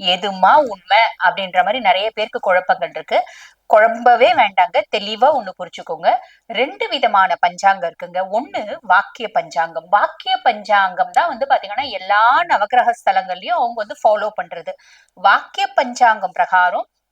எதுமா உண்மை அப்படின்ற மாதிரி நிறைய பேருக்கு குழப்பங்கள் இருக்கு. குழம்பவே வேண்டாங்க. தெளிவா ஒண்ணு புரிச்சுக்கோங்க ரெண்டு விதமான பஞ்சாங்கம் இருக்குங்க. ஒண்ணு வாக்கிய பஞ்சாங்கம். வாக்கிய பஞ்சாங்கம் தான் வந்து பாத்தீங்கன்னா எல்லா நவகிரக ஸ்தலங்கள்லயும் அவங்க வந்து ஃபாலோ பண்றது. வாக்கிய பஞ்சாங்கம் பிரகாரம்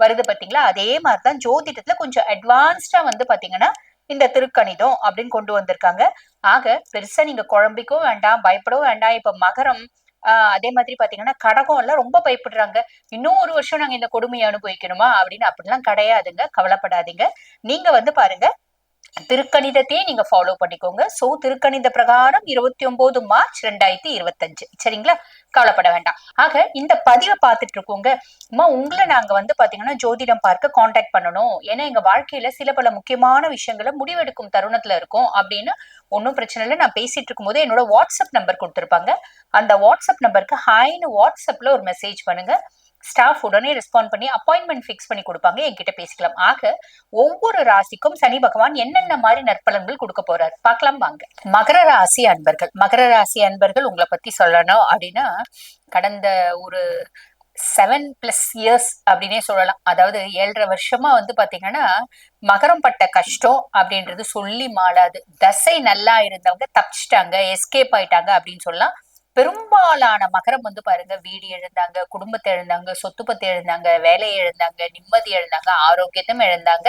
வருது பாத்தீங்களா? அதே மாதிரிதான் ஜோதிடத்துல கொஞ்சம் அட்வான்ஸ்டா வந்து பாத்தீங்கன்னா இந்த திருக்கணிதம் அப்படின்னு கொண்டு வந்திருக்காங்க. ஆக பெருசா நீங்க குழம்பிக்கவும் வேண்டாம் பயப்படவும் வேண்டாம். இப்ப மகரம் ஆஹ் அதே மாதிரி பாத்தீங்கன்னா கடகம் எல்லாம் ரொம்ப பயப்படுறாங்க. இன்னும் ஒரு வருஷம் நாங்க இந்த கொடுமையை அனுபவிக்கணுமா அப்படின்னு அப்படிலாம் கிடையாதுங்க. கவலைப்படாதீங்க. நீங்க வந்து பாருங்க திருக்கணிதத்தையே நீங்க ஃபாலோ பண்ணிக்கோங்க. சோ திருக்கணித பிரகாரம் இருபத்தி ஒன்பது மார்ச் ரெண்டாயிரத்தி இருபத்தஞ்சு. சரிங்களா? கவலைப்பட வேண்டாம். ஆக இந்த பதிவை பார்த்துட்டு இருக்கோங்க. அம்மா உங்களை நாங்க வந்து பாத்தீங்கன்னா ஜோதிடம் பார்க்க காண்டாக்ட் பண்ணணும். ஏன்னா எங்க வாழ்க்கையில சில பல முக்கியமான விஷயங்களை முடிவெடுக்கும் தருணத்துல இருக்கும் அப்படின்னு ஒன்றும் பிரச்சனை இல்லை. நான் பேசிட்டு இருக்கும்போது என்னோட வாட்ஸ்அப் நம்பர் கொடுத்துருப்பாங்க. அந்த வாட்ஸ்அப் நம்பருக்கு ஹாய்னு வாட்ஸ்அப்ல ஒரு மெசேஜ் பண்ணுங்க. ஸ்டாஃப் உடனே ரெஸ்பாண்ட் பண்ணி அப்பாயின்மெண்ட் ஃபிக்ஸ் பண்ணி கொடுப்பாங்க. என்கிட்ட பேசிக்கலாம். ஆக ஒவ்வொரு ராசிக்கும் சனி பகவான் என்னென்ன மாதிரி நற்பலன்கள் கொடுக்க போறாரு? பார்க்கலாம் வாங்க. மகர ராசி அன்பர்கள். மகர ராசி அன்பர்கள் உங்களை பத்தி சொல்லணும் அப்படின்னா கடந்த ஒரு செவன் பிளஸ் இயர்ஸ் அப்படின்னே சொல்லலாம். அதாவது ஏழரை வருஷமா வந்து பாத்தீங்கன்னா மகரம் பட்ட கஷ்டம் அப்படின்றது சொல்லி மாளாது. தசை நல்லா இருந்தவங்க தப்பிச்சிட்டாங்க எஸ்கேப் ஆயிட்டாங்க அப்படின்னு சொல்லலாம். பெரும்பாலான மகரம் வந்து பாருங்க வீடு எழுந்தாங்க குடும்பத்தை எழுந்தாங்க சொத்து பத்தி எழுந்தாங்க வேலையை எழுந்தாங்க நிம்மதி எழுந்தாங்க ஆரோக்கியத்தையும் எழுந்தாங்க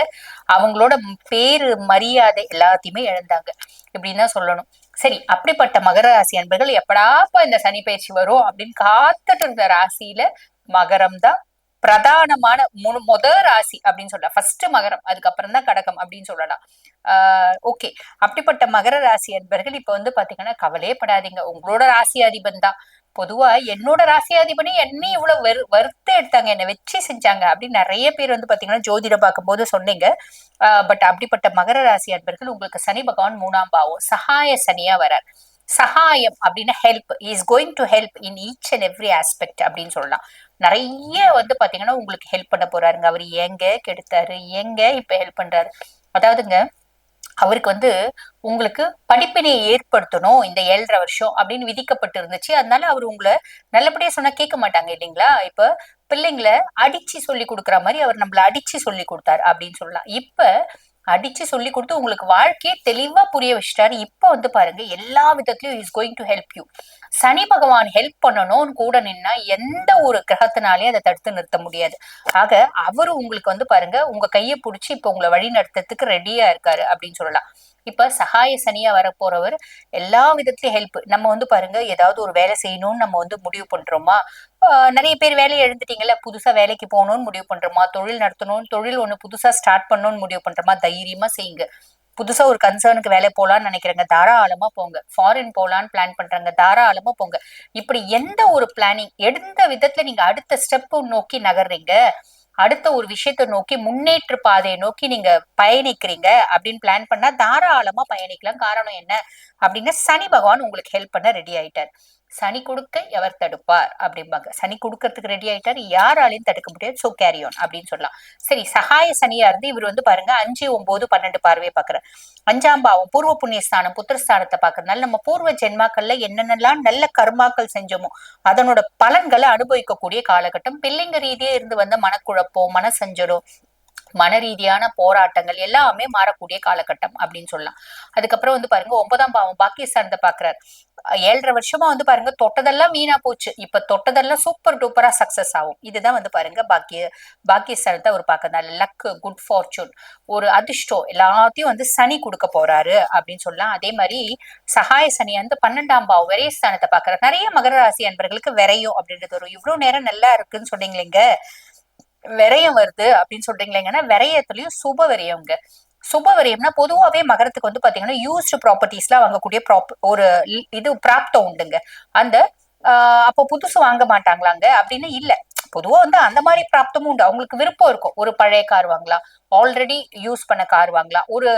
அவங்களோட பேரு மரியாதை எல்லாத்தையுமே எழுந்தாங்க இப்படின்னு தான் சொல்லணும். சரி அப்படிப்பட்ட மகர ராசி அன்பர்கள் எப்படாப்பா இந்த சனி பயிற்சி வரும் அப்படின்னு காத்துட்டு இருந்த ராசியில மகரம் தான் பிரதானமான முழு முத ராசி அப்படின்னு சொல்லலாம். ஃபர்ஸ்ட் மகரம் அதுக்கப்புறம் தான் கடகம் அப்படின்னு சொல்லலாம். ஆஹ் ஓகே அப்படிப்பட்ட மகர ராசி அன்பர்கள் இப்ப வந்து பாத்தீங்கன்னா கவலையே படாதீங்க உங்களோட ராசி அதிபன் தான். பொதுவா என்னோட ராசியாதிபனே என்ன இவ்வளவு வெறு வருத்த எடுத்தாங்க. என்னை வச்சு செஞ்சாங்க அப்படின்னு நிறைய பேர் வந்து பாத்தீங்கன்னா ஜோதிட பார்க்கும்போது சொன்னீங்க. பட் அப்படிப்பட்ட மகர ராசி அன்பர்கள் உங்களுக்கு சனி பகவான் மூணாம் பாவம் சகாய சனியா வரார். சகாயம் அப்படின்னு help is going to help in each and every aspect அப்படின்னு சொல்லலாம். நிறைய வந்து பாத்தீங்கன்னா உங்களுக்கு ஹெல்ப் பண்ண போறாருங்க. அவர் எங்க கெடுத்தாரு எங்க இப்ப ஹெல்ப் பண்றாரு. அதாவதுங்க அவருக்கு வந்து உங்களுக்கு படிப்பினை ஏற்படுத்தணும் இந்த ஏழரை வருஷம் அப்படின்னு விதிக்கப்பட்டு இருந்துச்சு. அதனால அவர் உங்களை நல்லபடியா சொன்னா கேட்க மாட்டாங்க இல்லைங்களா? இப்ப பிள்ளைங்களை அடிச்சு சொல்லி கொடுக்குற மாதிரி அவர் நம்மள அடிச்சு சொல்லி கொடுத்தாரு அப்படின்னு சொல்லலாம். இப்ப அடிச்சு சொல்லி கொடுத்து உங்களுக்கு வாழ்க்கையை தெளிவா புரிய வச்சுட்டாரு. இப்ப வந்து பாருங்க எல்லா விதத்திலயும் is going to help you சனி பகவான் ஹெல்ப் பண்ணணும்னு கூட நின்னா எந்த ஒரு கிரகத்தினாலேயும் அதை தடுத்து நிறுத்த முடியாது. ஆக அவரு உங்களுக்கு வந்து பாருங்க உங்க கையை பிடிச்சி இப்ப உங்களை வழி நடத்துறதுக்கு ரெடியா இருக்காரு அப்படின்னு சொல்லலாம். இப்ப சகாய சனியா வரப்போறவர் எல்லா விதத்துலையும் ஹெல்ப் நம்ம வந்து பாருங்க ஏதாவது ஒரு வேலை செய்யணும்னு நம்ம வந்து முடிவு பண்றோமா? நிறைய பேர் வேலையை எழுந்துட்டீங்கல்ல புதுசா வேலைக்கு போகணும்னு முடிவு பண்றோமா? தொழில் நடத்தணும் தொழில் ஒண்ணு புதுசா ஸ்டார்ட் பண்ணணும்னு முடிவு பண்றோமா? தைரியமா செய்யுங்க. புதுசா ஒரு கன்சர்னுக்கு வேலை போகலான்னு நினைக்கிறேங்க தாராளமா போங்க. ஃபாரின் போகலான்னு பிளான் பண்றாங்க தாராளமா போங்க. இப்படி எந்த ஒரு பிளானிங் எந்த விதத்துல நீங்க அடுத்த ஸ்டெப் நோக்கி நகர்றீங்க? அடுத்த ஒரு விஷயத்தை நோக்கி முன்னேற்ற பாதையை நோக்கி நீங்க பயணிக்கிறீங்க அப்படின்னு பிளான் பண்ணா தாராளமா பயணிக்கலாம். காரணம் என்ன? அப்படின்னா சனி பகவான் உங்களுக்கு ஹெல்ப் பண்ண ரெடி ஆயிட்டார். சனி கொடுக்க எவர் தடுப்பார் அப்படிம்பாங்க. சனி கொடுக்கறதுக்கு ரெடி ஆயிட்டார். யாராலையும் தடுக்க முடியாது. சோ கேரியோன் அப்படின்னு சொல்லலாம். சரி சகாய சனியா இருந்து இவர் வந்து பாருங்க அஞ்சு ஒன்பது பன்னெண்டு பார்வையை பாக்குறாரு அஞ்சாம் பாவம் பூர்வ புண்ணியஸ்தானம் புத்திரஸ்தானத்தை பாக்குறதுனால நம்ம பூர்வ ஜென்மாக்கள்ல என்னென்னலாம் நல்ல கர்மாக்கள் செஞ்சோமோ அதனோட பலன்களை அனுபவிக்கக்கூடிய காலகட்டம். பிள்ளைங்க ரீதியே இருந்து வந்த மனக்குழப்பம் மனசஞ்சலம் மன ரீதியான போராட்டங்கள் எல்லாமே மாறக்கூடிய காலகட்டம் அப்படின்னு சொல்லலாம். அதுக்கப்புறம் வந்து பாருங்க ஒன்பதாம் பாவம் பாக்கியஸ்தானத்தை பாக்குறாரு ஏழரை வருஷமா வந்து பாருங்க தொட்டதெல்லாம் வீணா போச்சு. இப்ப தொட்டதெல்லாம் சூப்பர் டூப்பரா சக்சஸ் ஆகும். இதுதான் வந்து பாருங்க பாக்கிய பாக்கியஸ்தானத்தை அவர் பார்க்கறதுனால லக் குட் ஃபார்ச்சூன் ஒரு அதிர்ஷ்டம். எல்லாத்தையும் வந்து சனி கொடுக்க போறாரு அப்படின்னு சொல்லலாம். அதே மாதிரி சகாய சனி வந்து பன்னெண்டாம் பாவம் விரயஸ்தானத்தை பாக்குறாரு நிறைய மகர ராசி அன்பர்களுக்கு விரையும் அப்படின்றது வரும் இவ்வளவு நேரம் நல்லா இருக்குன்னு சொன்னீங்களேங்க. விரயம் வருது அப்படின்னு சொல்றீங்களேங்கன்னா விரயத்துலயும் சுப விரயம்ங்க. சுப விரயம்னா பொதுவாவே மகரத்துக்கு வந்து பாத்தீங்கன்னா யூஸ்டு ப்ராப்பர்ட்டிஸ்லாம் வாங்கக்கூடிய ப்ராப் ஒரு இது பிராப்தம் உண்டுங்க. அந்த ஆஹ் அப்போ புதுசு வாங்க மாட்டாங்களாங்க? அப்படின்னு இல்ல. பொதுவா வந்து அந்த மாதிரி பிராப்தமும் உண்டு. அவங்களுக்கு விருப்பம் இருக்கும். ஒரு பழைய கார் வாங்கலாம். ஆல்ரெடி யூஸ் பண்ண கார் வாங்கலாம். ஒரு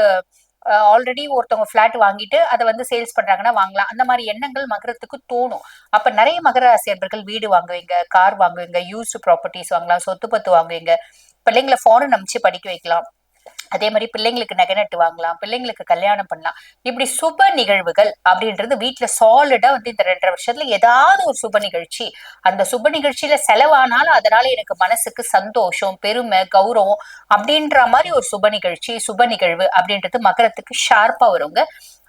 ஆல்ரெடி ஒருத்தவங்க பிளாட் வாங்கிட்டு அதை வந்து சேல்ஸ் பண்றாங்கன்னா வாங்கலாம். அந்த மாதிரி எண்ணங்கள் மகரத்துக்கு தோணும். அப்ப நிறைய மகர ராசியர்கள் வீடு வாங்குவீங்க கார் வாங்குவீங்க யூஸ்டு ப்ராப்பர்ட்டிஸ் வாங்கலாம் சொத்து பத்து வாங்குவீங்க. பிள்ளைங்களை ஃபாரின் அனுப்பிச்சு படிக்க வைக்கலாம். அதே மாதிரி பிள்ளைங்களுக்கு நகை நட்டு வாங்கலாம் பிள்ளைங்களுக்கு கல்யாணம் பண்ணலாம். இப்படி சுப நிகழ்வுகள் அப்படின்றது வீட்டுல சாலிடா வந்து இந்த ரெண்டரை வருஷத்துல ஏதாவது ஒரு சுப நிகழ்ச்சி. அந்த சுப நிகழ்ச்சியில செலவானாலும் அதனால எனக்கு மனசுக்கு சந்தோஷம் பெருமை கௌரவம் அப்படின்ற மாதிரி ஒரு சுப நிகழ்ச்சி சுப நிகழ்வு அப்படின்றது மகரத்துக்கு ஷார்ப்பா வருங்க.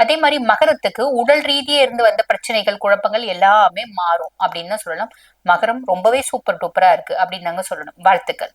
அதே மாதிரி மகரத்துக்கு உடல் ரீதியே இருந்து வந்த பிரச்சனைகள் குழப்பங்கள் எல்லாமே மாறும் அப்படின்னு தான் சொல்லலாம் மகரம் ரொம்பவே சூப்பர் டூப்பரா இருக்கு அப்படின்னு தாங்க சொல்லணும். வாழ்த்துக்கள்.